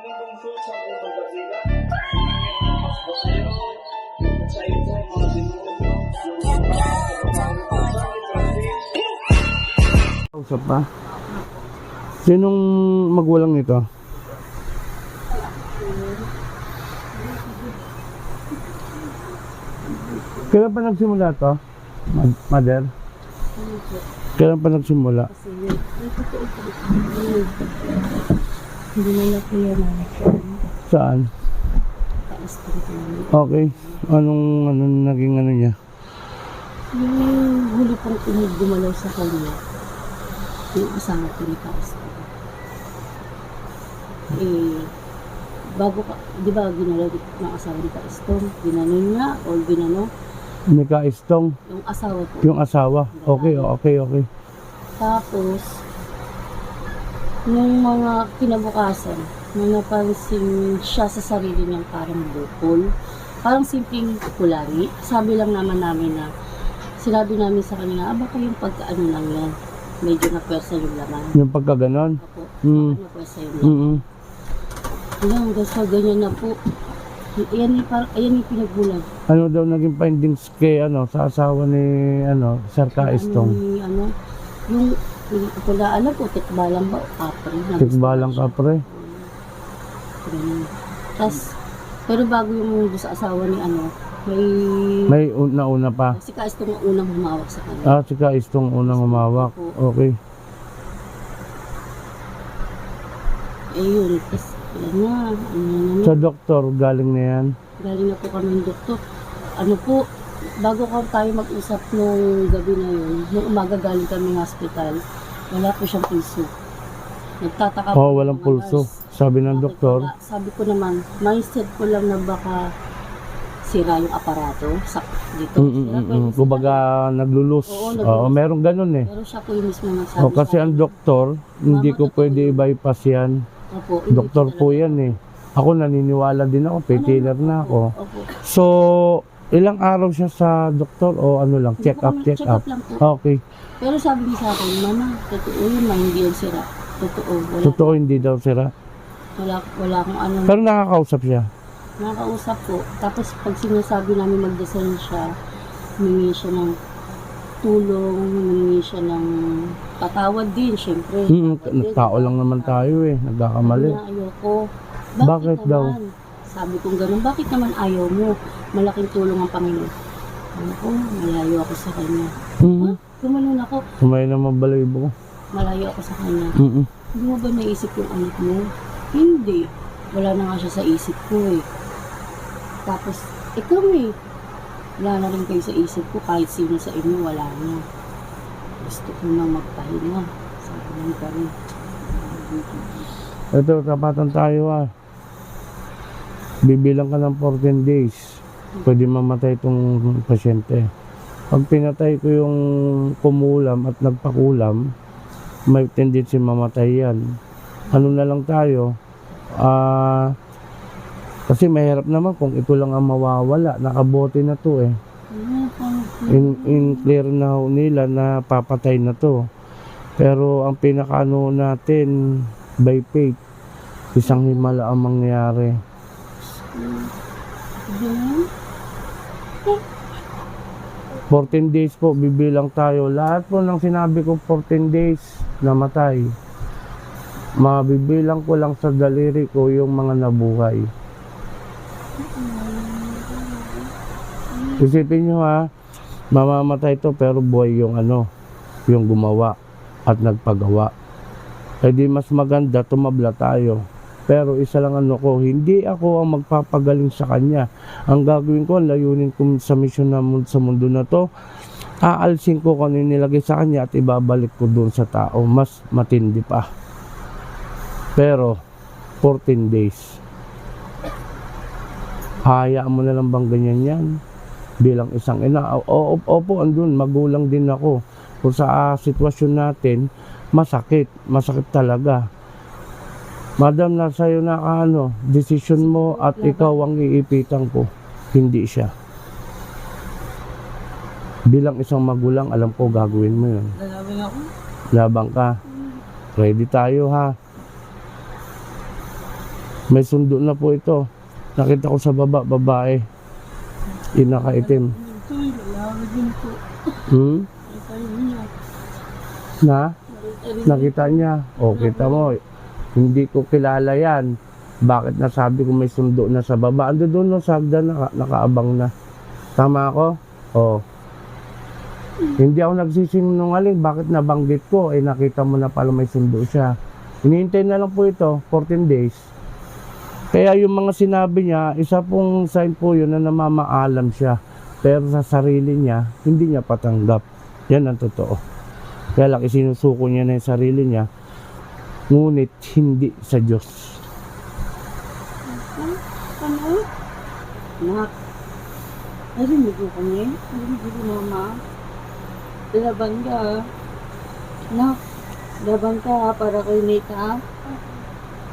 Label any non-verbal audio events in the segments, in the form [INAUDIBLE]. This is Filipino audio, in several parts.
Usap pa? Sinong magwalang nito? Kailan pa nagsimula to? Mother? Kailan pa nagsimula? Kasi yun, ay totoo po. Yun. Hindi na lang kuya na Saan? taas ito. Okay. Anong ano naging ano niya? Yung huli pong tunog gumalaw sa kanya, yung asawa ko ni Castro. Eh, bago ka, di ba ginalaw ng asawa ni Castro? Ginanon niya o ginano? May kaistong. Yung asawa ko. Yung asawa. Okay, okay, okay. Tapos, nung mga kinabukasan, nung napansin siya sa sarili niyang parang bukol, parang simpleng kulari, sabi lang naman namin na, sinabi namin sa kanya, ah, baka yung pagkaano lang yan, medyo napwersa yung laman. Yung pagkaganon. Ako, Mm. napwersa yung laman. Mm Yan, hanggang sa ganyan na po. Ayan yung, parang, ayan yung pinagbulag. Ano daw naging findings kay ano sa asawa ni ano Sir Kaistong? Ano, ano, yung, yung, kung alam ko, tikbalang ba, kapre. Tikbalang ka pre. Ganun. Tapos, pero bago yung sa asawa ni ano, may... May una-una pa. Si Kais itong unang humawak sa kanya. Ah, si Kaistong unang umawak. Okay. Eh yun, tapos, yan na, ano na. Sa doktor, galing na yan. Galing na po kami ng doktor. Ano po, bago ka tayo mag-usap nung gabi na yun, nung umaga galing kami ng hospital, wala po siyang pulso. Nagtataka Oh, po walang yung mga pulso. nurse. Sabi ng doktor? Sabi ko naman, mindset ko lang na baka sira yung aparato sa dito. mm, mm, mm, mm. kumbaga naglulus. Oo, Oo, naglulus. meron ganun eh. Pero siya po yung mismo nagsabi O, kasi ang doktor, hindi ko pwede i-bypass yan. Opo, Doktor po yan eh. Ako naniniwala din ako, painkiller na ako. Opo. So, ilang araw siya sa doktor o ano lang, check up, check up. lang po. Okay. Pero sabi niya sa akin, Mama, totoo yun na hindi yan sira. Totoo. Wala, Totoo hindi daw sira. wala, wala akong ano. Pero nakakausap siya. Nakausap ko. Tapos pag sinasabi namin magdasal siya, humingi siya ng tulong, humingi siya ng patawad din, syempre. Mm, Patawad din. tao lang naman tayo eh, nagkakamali. Ayoko. Bakit daw? naman? Sabi kong ganun, bakit naman ayaw mo? Malaking tulong ang Panginoon. Ano ko, malayo ako sa kanya. Mm, Ah, gumanon ako, Kumay naman balayibo ko. malayo ako sa kanya. Mm, Hindi mo ba naisip yung anak mo? Hindi. Wala na nga siya sa isip ko eh. Tapos, ikaw eh. Wala na rin kayo sa isip ko. Kahit sino sa inyo, wala na. Gusto ko na magpahinga. Sabi ng ganun. Ito, tapatan tayo ah. Bibilang ka ng 14 days. Pwede mamatay itong pasyente. Pag pinatay ko yung kumulam at nagpakulam, may tendency mamatay yan. Ano na lang tayo? Ah, kasi mahirap naman kung ito lang ang mawawala. Nakabote na to eh. In, in clear na nila na papatay na to. Pero ang pinakaano natin by faith, isang himala ang mangyayari. Ganun? 14 days po, bibilang tayo. Lahat po ng sinabi ko 14 days, namatay. Mabibilang ko lang sa daliri ko yung mga nabuhay. Isipin nyo ha, mamamatay to pero buhay yung ano, yung gumawa at nagpagawa. Eh di mas maganda tumabla tayo. Pero isa lang ano ko, hindi ako ang magpapagaling sa kanya. Ang gagawin ko, layunin ko sa misyon na mun- sa mundo na to, aalsin ko kung ano yung nilagay sa kanya at ibabalik ko doon sa tao. Mas matindi pa. Pero, 14 days. Hayaan mo na lang bang ganyan yan? Bilang isang ina. O- Opo, andun, magulang din ako. Kung sa ah, sitwasyon natin, masakit. Masakit talaga. Madam, nasa iyo na ano, decision mo at ikaw ang iipitan ko. Hindi siya. Bilang isang magulang, alam ko gagawin mo yun. Lalawin ako. Labang ka. Ready tayo ha. May sundo na po ito. Nakita ko sa baba, babae. Inakaitim. Hmm? Na? Nakita niya. O, kita mo. Hindi ko kilala yan. Bakit nasabi ko may sundo na sa baba? Ando doon no, sa hagdan, naka, nakaabang na. Tama ako? O. Hindi ako nagsisinungaling. Bakit nabanggit ko? Eh, nakita mo na pala may sundo siya. Hinihintay na lang po ito, 14 days. Kaya yung mga sinabi niya, isa pong sign po yun na namamaalam siya. Pero sa sarili niya, hindi niya patanggap. Yan ang totoo. Kaya lang isinusuko niya na yung sarili niya. Ngunit hindi sa Diyos. Ano? Nak. Narinig mo kami? Narinig mo mama? Laban ka. Nak. Laban ka para kay Nate ha?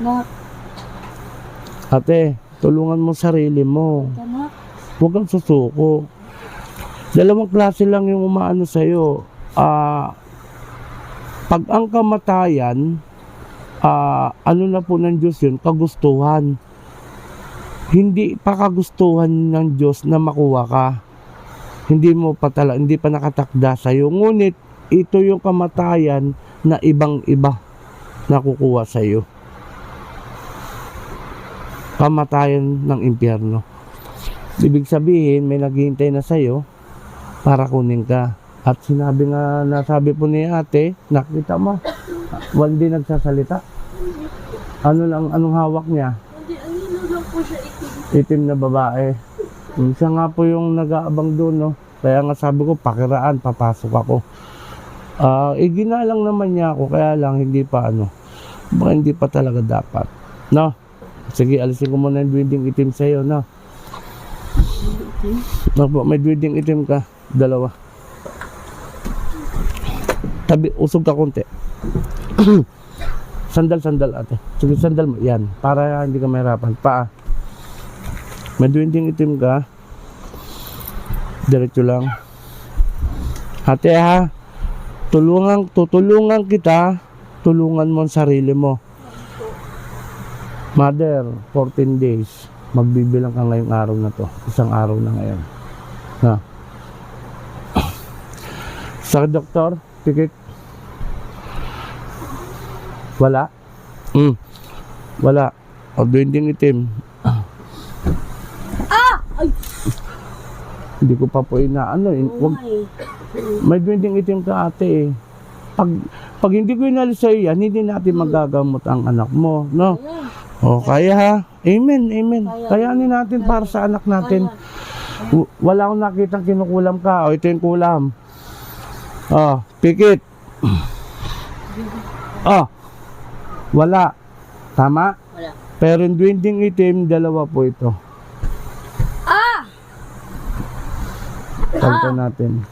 Nak. Ate, tulungan mo sarili mo. Anak. Huwag kang susuko. Dalawang klase lang yung umaano sa'yo. Ah, pag ang kamatayan, ah, ano na po ng Diyos yun, kagustuhan. Hindi pa kagustuhan ng Diyos na makuha ka. Hindi mo pa tala, hindi pa nakatakda sa'yo. Ngunit, ito yung kamatayan na ibang iba na kukuha sa'yo. Kamatayan ng impyerno. Ibig sabihin, may naghihintay na sa'yo para kunin ka. At sinabi nga, nasabi po ni ate, nakita mo, one day nagsasalita. Ano lang, anong hawak niya? Hindi, ano lang po siya itim. Itim na babae. Siya nga po yung nag-aabang doon, no? Kaya nga sabi ko, pakiraan, papasok ako. Ah, eh, ginalang naman niya ako, kaya lang hindi pa ano, baka hindi pa talaga dapat. No? Sige, alisin ko muna yung dwending itim sa'yo, no? Opo, may dwending itim ka. Dalawa. Tabi, usog ka konti. [CLEARS THROAT] sandal, sandal ate. Sige, sandal mo. Yan. Para hindi ka mahirapan. Paa. May dwending itim ka. Diretso lang. Ate ha. Tulungan, tutulungan kita. Tulungan mo ang sarili mo. Mother, 14 days. Magbibilang ka ngayong araw na to. Isang araw na ngayon. Ha? [CLEARS THROAT] Sa doktor, tikit. Wala? Mm. Wala. O, dwending itim. Ah! Ay! Hindi ko pa po inaano. eh. Oo Wag, eh. may dwending itim ka ate eh. Pag, pag hindi ko inalis sa'yo yan, hindi natin magagamot ang anak mo. No? O, kaya ha? Amen, amen. Kaya. Kayanin natin para sa anak natin. Kaya. W- Wala akong nakitang kinukulam ka. O, ito yung kulam. O, pikit. O, wala. Tama? Wala. Pero yung dwinding itim, dalawa po ito. Ah! Kanta natin.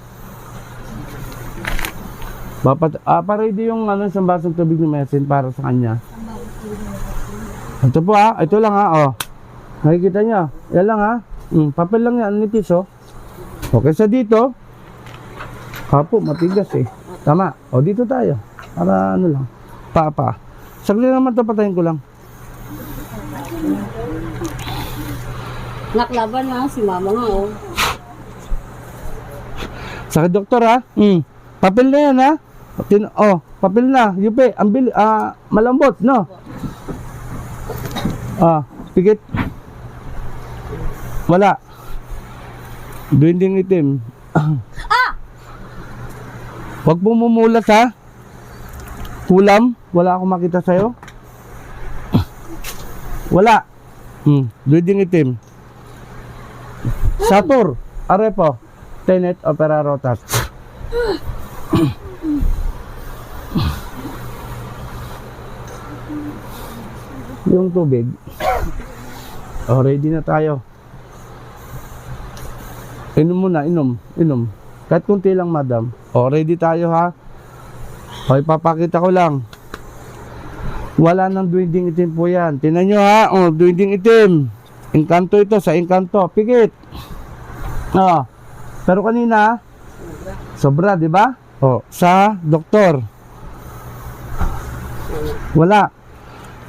Bapat, ah, pa-ready yung ano, isang basong tubig ni Mesin para sa kanya. Ito po ah, ito lang ah, oh. Nakikita niyo? Yan lang ah. Mm, papel lang yan, nipis oh. Okay, sa dito. Kapo, matigas eh. Tama. O, dito tayo. Para ano lang. Pa, pa. Saglit naman ito, patayin ko lang. Naklaban na si mama nga oh. Sa doktor ha. Mm. Papel na yan ha. Tin oh, papel na. Yupe, ang bili, ah, malambot, no? Ah, pikit. Wala. Duwinding itim. ah! Huwag mumulat ha. Kulam, wala akong makita sa'yo. Wala. Hmm, duwinding itim. Satur, arepo. Tenet opera rotas. Yung tubig. Oh, ready na tayo. Inom muna, inom, inom. Kahit kunti lang, madam. Oh, ready tayo ha. O, ipapakita ko lang. Wala nang dwinding itim po yan. Tinan nyo ha, oh, dwinding itim. Engkanto ito, sa engkanto. Pikit. Oh. Pero kanina, sobra, di ba? Oh, sa doktor. Wala.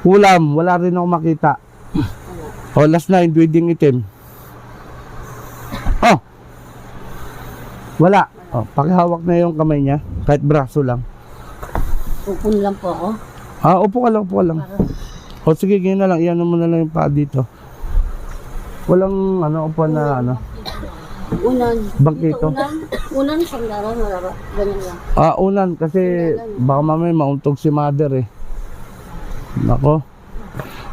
Kulam, wala rin ako makita. O, last na, wedding itim. Oh! Wala. Oh, pakihawak na yung kamay niya. Kahit braso lang. Upon lang po ako. Ah, upo ka lang, upo ka lang. O sige, ganyan na lang. Iyan mo na lang yung paa dito. Walang ano, upo na ano. unan. Bangkito. Dito, unan. Unan, sanggaran, wala ba? Ganyan lang. Ah, unan kasi baka mamaya mauntog si mother eh. Nako.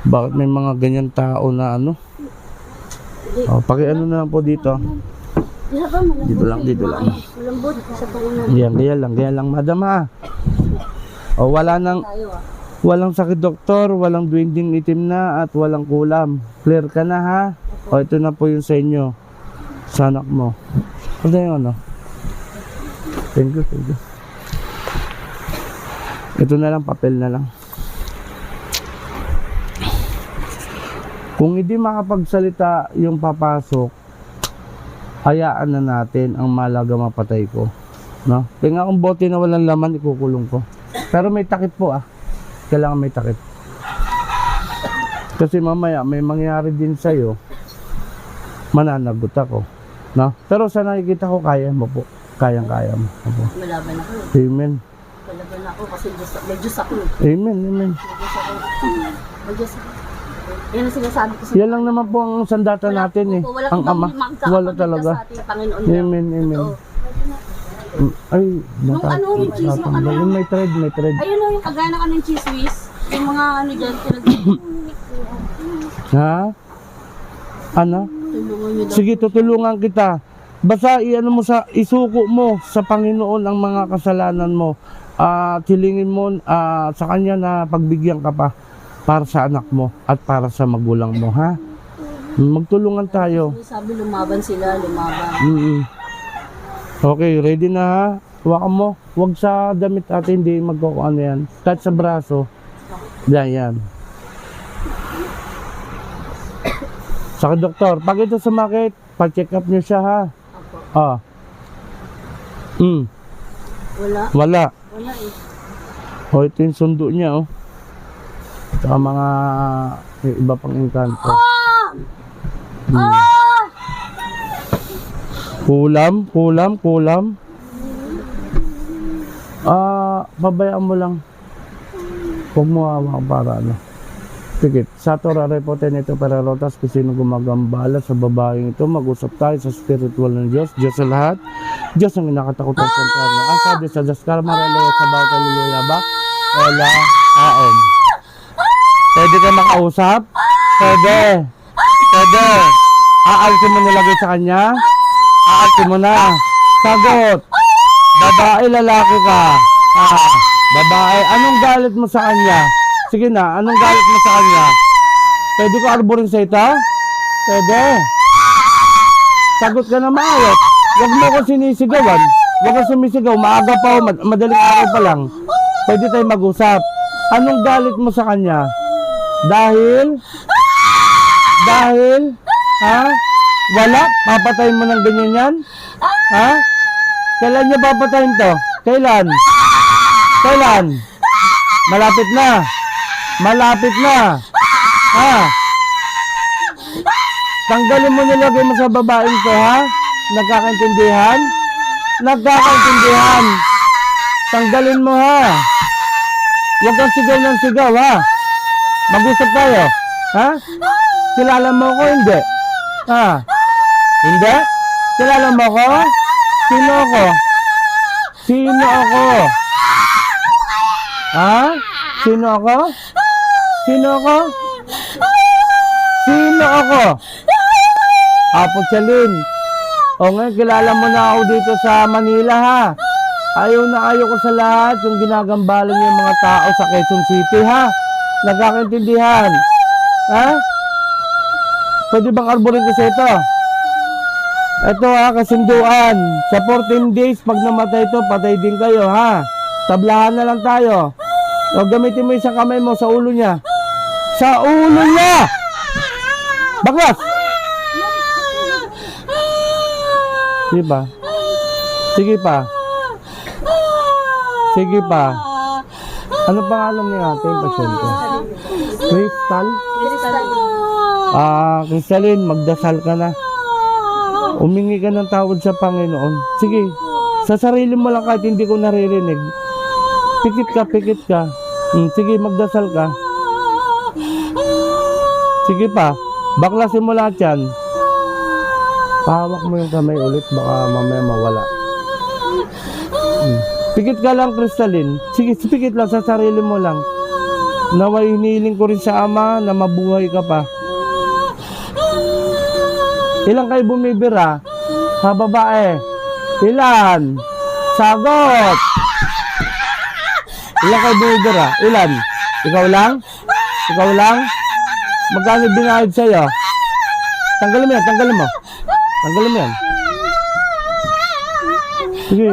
Bakit may mga ganyan tao na ano? Oh, paki ano na lang po dito. Dito lang, dito lang. Malambot, isa pa unan. Yan, ganyan lang, ganyan lang, madam ha. O, wala nang, ah. walang sakit doktor, walang dwinding itim na at walang kulam. Clear ka na ha. O, ito na po yung sa inyo. Sa anak mo. Ano yung ano? Thank you, thank you. Ito na lang, papel na lang. Kung hindi makapagsalita yung papasok, hayaan na natin ang malaga mapatay ko. No? Kaya nga kung bote na walang laman, ikukulong ko. Pero may takip po ah. Kailangan may takip. Kasi mamaya may mangyari din sa'yo, mananagot ako. No? Pero sa nakikita ko, kaya mo po. Kayang-kaya mo. Opo. Malaban ako eh. Amen. Malaban ako kasi Diyos, may Diyos ako eh. Amen, amen. May Diyos ako. May Diyos ako. Yan ang sinasabi ko sa Yan lang naman po ang sandata natin eh. Opo, wala Ang ama. Wala talaga. Sa ating Panginoon. Amen, amen. Totoo. Ay, Nung ano, yung cheese, nung ano. Yung may thread, may thread. Ayun o, yung kagaya ng anong cheese whiz. Yung mga ano dyan, pinag- [COUGHS] Ha? Ano? Sige, tutulungan kita. Basta iano mo sa isuko mo sa Panginoon ang mga kasalanan mo. Ah, hilingin mo ah, sa kanya na pagbigyan ka pa para sa anak mo at para sa magulang mo, ha? Magtulungan tayo. Sabi lumaban sila, lumaban. Mm Okay, ready na ha? Hawakan mo. Huwag sa damit at hindi magkukuano yan. Kahit sa braso. Yan, yan. Sa doktor, pag ito sumakit, pa-check up nyo siya ha. Ako. Ah. Hmm, Wala. wala. Wala eh. O, ito yung sundo niya, oh. Tsaka mga iba pang engkanto. Hmm. Kulam, kulam, kulam. Ah, pabayaan mo lang. Huwag mo hawak para ano. Sige, sa Torah repote nito para rotas kung sino gumagambala sa babaeng ito, mag-usap tayo sa spiritual ng Diyos, Diyos sa lahat, Diyos ang inakatakutan sa interno. Ang sabi sa Diyos, Karmarelo sa bawat kaluluya ba? Wala, aom. Pwede ka makausap? Pwede. Pwede. Aalsin mo nilagay sa kanya? Aalsin mo na. Sagot. Babae, lalaki ka. Ah, babae. Anong galit mo sa kanya? Sige na, anong galit mo sa kanya? Pwede ko arborin sa ito? Pwede. Sagot ka na maayos. Huwag mo ko sinisigawan. Huwag ka sumisigaw. Maaga pa o mad- madaling araw pa lang. Pwede tayo mag-usap. Anong galit mo sa kanya? Dahil? Dahil? Ha? Wala? Papatayin mo ng ganyan yan? Ha? Kailan niya papatayin to? Kailan? Kailan? Malapit na. Malapit na. Ha? Tanggalin mo nilagay mo sa babaeng to, ha? Nagkakaintindihan? Nagkakaintindihan. Tanggalin mo, ha? Huwag kang sigaw ng sigaw, ha? Mag-usap tayo. Ha? Kilala mo ako, hindi? Ha? Hindi? Kilala mo ako? Sino ako? Sino ako? Ha? Sino ako? Sino ako? Sino ako? Apo Chalin. O ngayon, kilala mo na ako dito sa Manila ha. Ayaw na ayaw ko sa lahat yung ginagambalan niyo yung mga tao sa Quezon City ha. Nagkakaintindihan. Ha? Pwede bang arborin ko sa ito? Ito ha, kasunduan. Sa 14 days, pag namatay ito, patay din kayo ha. Tablahan na lang tayo. O gamitin mo isang kamay mo sa ulo niya. Sa ulo niya! Baklas! Sige pa. Sige pa. Sige pa. Ano pangalan ni ate yung pasyente? Crystal? Crystal. Ah, Crystalline, magdasal ka na. Umingi ka ng tawad sa Panginoon. Sige, sa sarili mo lang kahit hindi ko naririnig. Pikit ka, pikit ka. Hmm, sige, magdasal ka. Sige pa, baklasin mo lahat. Pahawak mo yung kamay ulit, baka mamaya mawala. Hmm. Pikit ka lang, Crystalline. Sige, pikit lang sa sarili mo lang. Naway hiniling ko rin sa Ama na mabuhay ka pa. Ilang kayo bumibira? Ha, babae? Ilan? Sagot! Ilan kayo bumibira? Ilan? Ikaw lang? Ikaw lang? Magkano binayad sa'yo? Tanggalin mo yan, tanggalin mo. Tanggalin mo yan. Sige.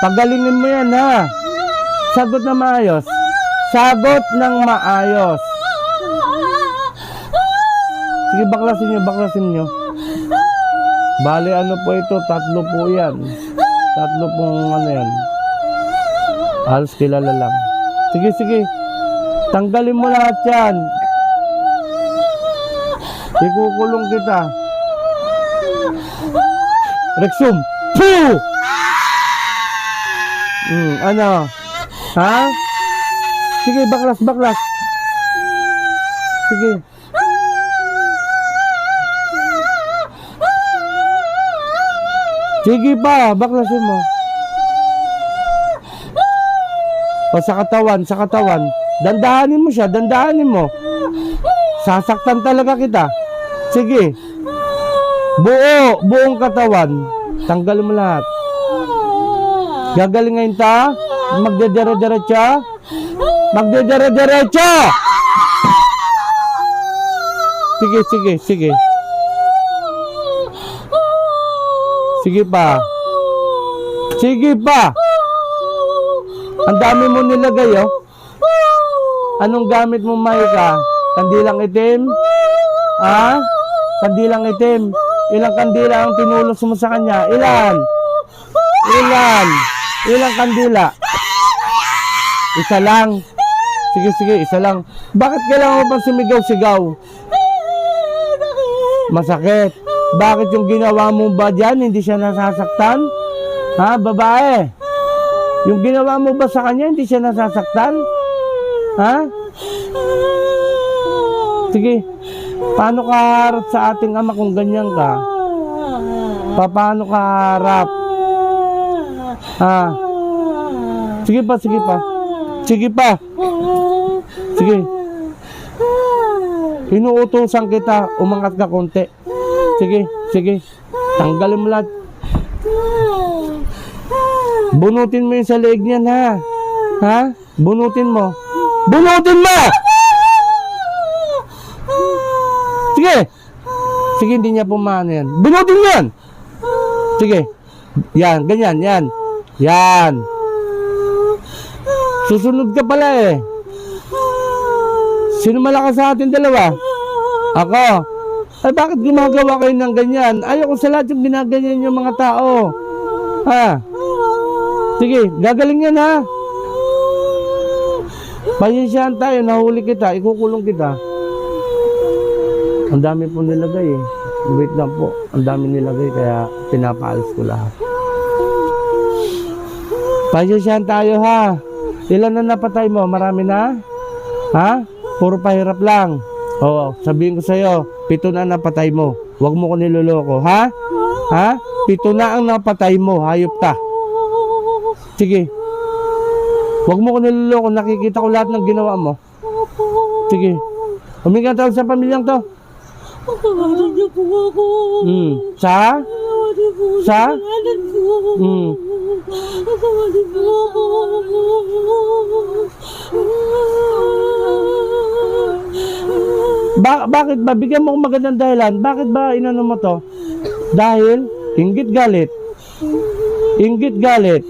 Pagalingin mo yan ha. Sagot na maayos. Sagot ng maayos. Sige, baklasin nyo, baklasin nyo. Bali, ano po ito? Tatlo po yan. Tatlo pong ano yan. Halos kilala lang. Sige, sige. Tanggalin mo lahat yan. Ikukulong kita. Rexum. Puh! Hmm, ano? Ha? Sige, baklas, baklas. Sige. Sige pa, baklasin mo. O sa katawan, sa katawan. Dandahanin mo siya, dandahanin mo. Sasaktan talaga kita. Sige. Buo, buong katawan. Tanggalin mo lahat. Gagaling ngayon ta. Magdedere-derecha. Magdedere-derecha! Sige, sige, sige. Sige pa. Sige pa. Ang dami mo nilagay, oh. Anong gamit mo, Maika? Kandilang itim? Ha? Kandilang itim. Ilang kandila ang tinulos mo sa kanya? Ilan? Ilan? Ilang kandila? Isa lang. Sige, sige, isa lang. Bakit kailangan mo pang sumigaw-sigaw? Masakit. Bakit yung ginawa mo ba dyan, hindi siya nasasaktan? Ha, babae? Yung ginawa mo ba sa kanya, hindi siya nasasaktan? Ha? Sige. Paano ka harap sa ating ama kung ganyan ka? Pa, paano ka harap? Ha? Sige pa, sige pa. Sige pa. Sige. Inuutosan kita, umangat ka konti. Sige, sige. Tanggalin mo lahat. Bunutin mo yung sa leeg niyan, ha? Ha? Bunutin mo. Bunutin mo! Sige. Sige, hindi niya pumano yan. Bunutin yan! Sige. Yan, ganyan, yan. Yan. Susunod ka pala eh. Sino malakas sa atin dalawa? Ako. Ay bakit gumagawa kayo ng ganyan? Ayaw ko sa lahat yung ginaganyan yung mga tao. Ha? Sige, gagaling yan ha. Pasensyahan tayo, nahuli kita, ikukulong kita. Ang dami po nilagay eh. Wait lang po, ang dami nilagay kaya pinapaalis ko lahat. Pasensyahan tayo ha. Ilan na napatay mo? Marami na? Ha? Puro pahirap lang. Oo, sabihin ko sa'yo, pito na napatay mo. Huwag mo ko niloloko, ha? Ha? Pito na ang napatay mo, hayop ta. Sige. Huwag mo ko niloloko, nakikita ko lahat ng ginawa mo. Sige. Huminga tawag sa pamilyang to. Pagkawalan niyo po ako. Hmm. Sa? Sa? Hmm. Pagkawalan po ako. Ba- bakit ba? Bigyan mo akong magandang dahilan. Bakit ba inano mo to? Dahil, inggit galit. Inggit galit.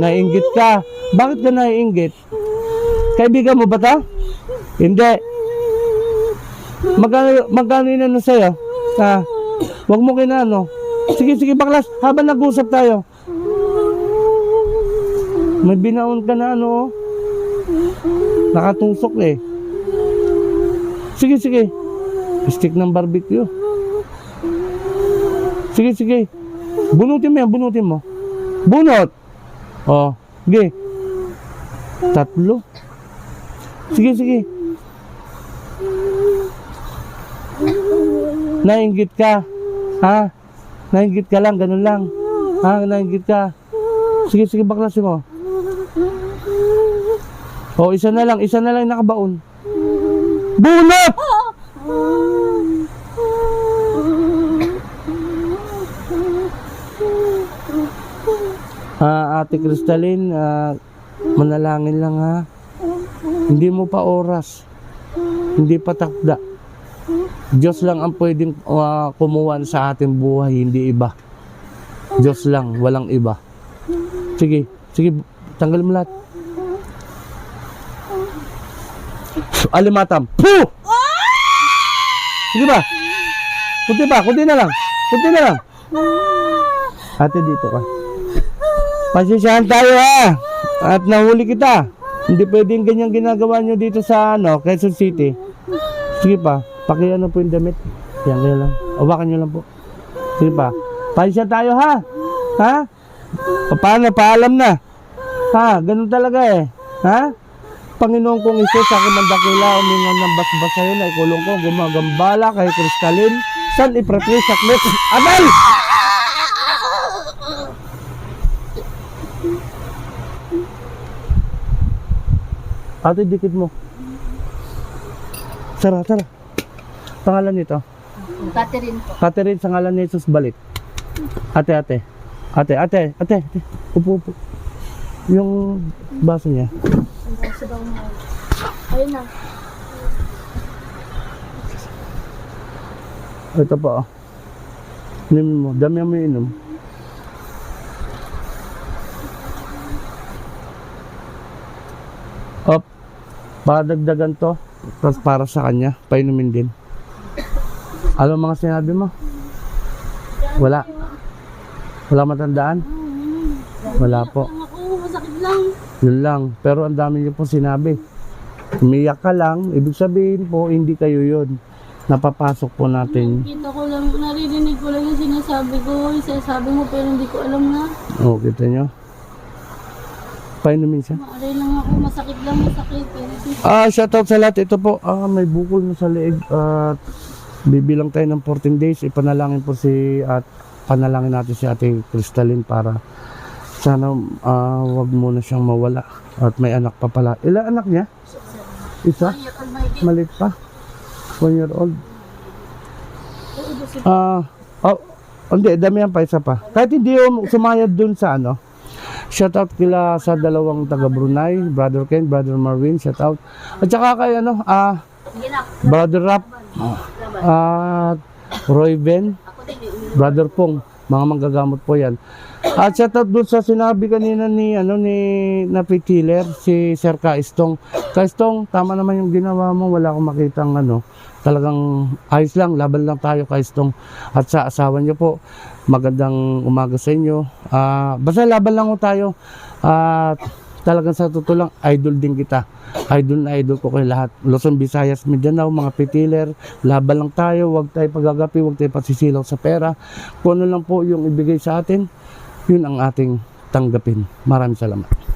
Nainggit ka. Bakit ka naiinggit? Kaibigan mo ba to? Hindi. Magkano, magkano inano sa'yo? Ha? Huwag mo kinano. Sige, sige baklas. Habang nag-usap tayo. May binaon ka na ano oh. Nakatusok eh. Sige, sige. Stick ng barbecue. Sige, sige. Bunutin mo yan, bunutin mo. Bunot! Oh, sige. Tatlo. Sige, sige. Nainggit ka. Ha? Nainggit ka lang, ganun lang. Ha? Nainggit ka. Sige, sige, baklasin mo. Oh, isa na lang, isa na lang nakabaon. Bunot! Ah, Ate Crystalline, ah, manalangin lang ha. Hindi mo pa oras. Hindi pa takda. Diyos lang ang pwedeng ah, kumuha sa ating buhay, hindi iba. Diyos lang, walang iba. Sige, sige, tanggal mo lahat. Alimatam. Puh! Sige ba? Kunti pa, kunti na lang. Kunti na lang. Ate, dito ka. Pasensyahan tayo ha. At nahuli kita. Hindi pwedeng ganyan ginagawa nyo dito sa ano, Quezon City. Sige pa, pakiano po yung damit. Yan, kaya lang. Awakan nyo lang po. Sige pa. Pasensya tayo ha. Ha? Paano? Paalam na. Ha? Ganun talaga eh. Ha? Panginoon kong Isus, sa aking mandakila, umingaw ng basbas sa'yo na ikulong ko, gumagambala kay Kristalin, San Ipratri, Saklet, Abel! Ate, dikit mo. Tara, tara. Pangalan nito. Catherine po. Catherine, sa ngalan ni Jesus, balik. Ate, ate. Ate, ate, ate. ate. Upo, upo. Yung baso niya. Ayun na. Ito pa, oh. Inumin mo. Dami mo inom. Op. Padagdagan to. Tapos para sa kanya. Painumin din. Ano mga sinabi mo? Wala. Wala matandaan? Wala po. Yun lang. Pero ang dami niyo po sinabi. Umiyak ka lang. Ibig sabihin po, hindi kayo yun. Napapasok po natin. Kita ko lang, naririnig ko lang yung sinasabi ko. Yung sinasabi mo pero hindi ko alam na. O, kita nyo? Painumin siya. Maaari lang ako, masakit lang, masakit. Pero Ah, shoutout sa lahat. Ito po, ah, may bukol na sa leeg. At bibilang tayo ng 14 days. Ipanalangin po si at panalangin natin si Ate Crystalline para sana ah, wag muna siyang mawala. At may anak pa pala. Ilan anak niya? Isa? Malit pa. One year old. Ah, oh, hindi, damihan pa isa pa. Kahit hindi yung sumayad dun sa ano, Shoutout kila sa dalawang taga Brunei, Brother Ken, Brother Marvin, shoutout. At saka kay ano, ah, Brother Rap, at Roy Ben, Brother Pong, mga manggagamot po yan. At shoutout doon sa sinabi kanina ni, ano, ni, na Pitiller, si Sir Kaistong. Kaistong, tama naman yung ginawa mo, wala akong makitang ano, talagang ayos lang, laban lang tayo Kaistong. At sa asawa niyo po, magandang umaga sa inyo. Ah, basta laban lang tayo. At talagang sa totoo lang, idol din kita. Idol na idol ko kayo lahat. Luzon, Visayas, Mindanao, mga pitiler, laban lang tayo. Huwag tayo pagagapi, huwag tayo pasisilaw sa pera. Kung ano lang po yung ibigay sa atin, yun ang ating tanggapin. Maraming salamat.